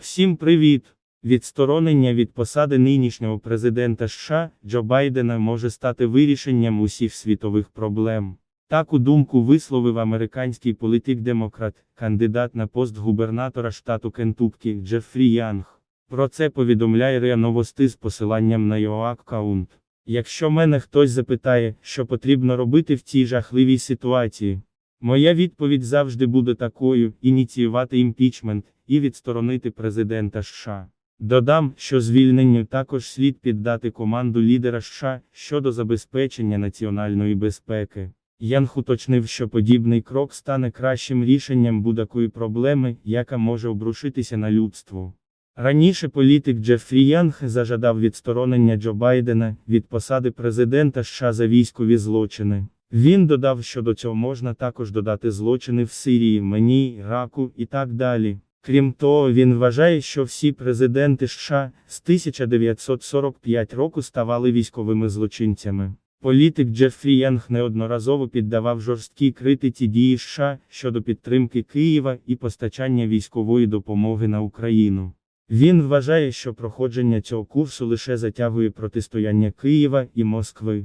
Всім привіт! Відсторонення від посади нинішнього президента США Джо Байдена може стати вирішенням усіх світових проблем. Таку думку висловив американський політик-демократ, кандидат на пост губернатора штату Кентуккі Джефрі Янг. Про це повідомляє РИА Новости з посиланням на його аккаунт. Якщо мене хтось запитає, що потрібно робити в цій жахливій ситуації, моя відповідь завжди буде такою: ініціювати імпічмент і відсторонити президента США. Додам, що звільненню також слід піддати команду лідера США щодо забезпечення національної безпеки. Янг уточнив, що подібний крок стане кращим рішенням будь-якої проблеми, яка може обрушитися на людство. Раніше політик Джефрі Янг зажадав відсторонення Джо Байдена від посади президента США за військові злочини. Він додав, що до цього можна також додати злочини в Сирії, Мені, Іраку і так далі. Крім того, він вважає, що всі президенти США з 1945 року ставали військовими злочинцями. Політик Джефрі Янг неодноразово піддавав жорсткій критиці дії США щодо підтримки Києва і постачання військової допомоги на Україну. Він вважає, що проходження цього курсу лише затягує протистояння Києва і Москви.